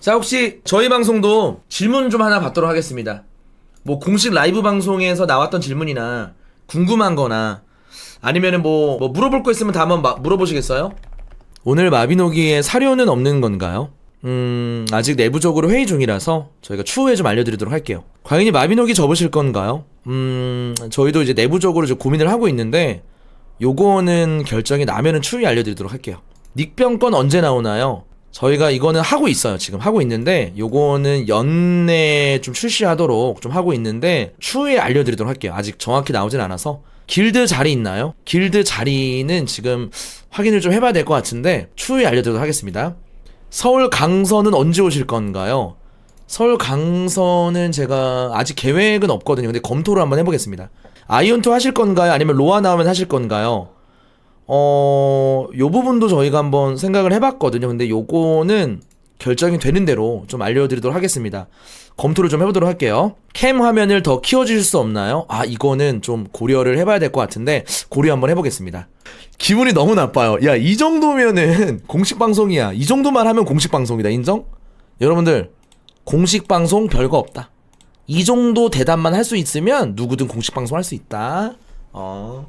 자, 혹시 저희 방송도 질문 좀 하나 받도록 하겠습니다. 뭐 공식 라이브 방송에서 나왔던 질문이나 궁금한 거나 아니면은 뭐, 뭐 물어볼 거 있으면 다 한번 마- 물어보시겠어요? 오늘 마비노기에 사료는 없는 건가요? 음, 아직 내부적으로 회의 중이라서 저희가 추후에 좀 알려드리도록 할게요. 과연이 마비노기 접으실 건가요? 음, 저희도 이제 내부적으로 좀 고민을 하고 있는데 요거는 결정이 나면은 추후에 알려드리도록 할게요. 닉병 건 언제 나오나요? 저희가 이거는 하고 있어요. 지금 하고 있는데 요거는 연내 좀 출시하도록 좀 하고 있는데 추후에 알려드리도록 할게요. 아직 정확히 나오진 않아서 길드 자리 있나요? 길드 자리는 지금 확인을 좀 해봐야 될 것 같은데 추후에 알려드리도록 하겠습니다. 서울 강서는 언제 오실 건가요? 서울 강서는 제가 아직 계획은 없거든요. 근데 검토를 한번 해보겠습니다. 아이온투 하실 건가요? 아니면 로아 나오면 하실 건가요? 어, 요 부분도 저희가 한번 생각을 해봤거든요. 근데 요거는 결정이 되는 대로 좀 알려드리도록 하겠습니다. 검토를 좀 해보도록 할게요. 캠 화면을 더 키워주실 수 없나요? 아, 이거는 좀 고려를 해봐야 될 것 같은데, 고려 한번 해보겠습니다. 기분이 너무 나빠요. 야, 이 정도면은 공식 방송이야. 이 정도만 하면 공식 방송이다. 인정? 여러분들, 공식 방송 별거 없다. 이 정도 대답만 할 수 있으면 누구든 공식 방송 할 수 있다. 어.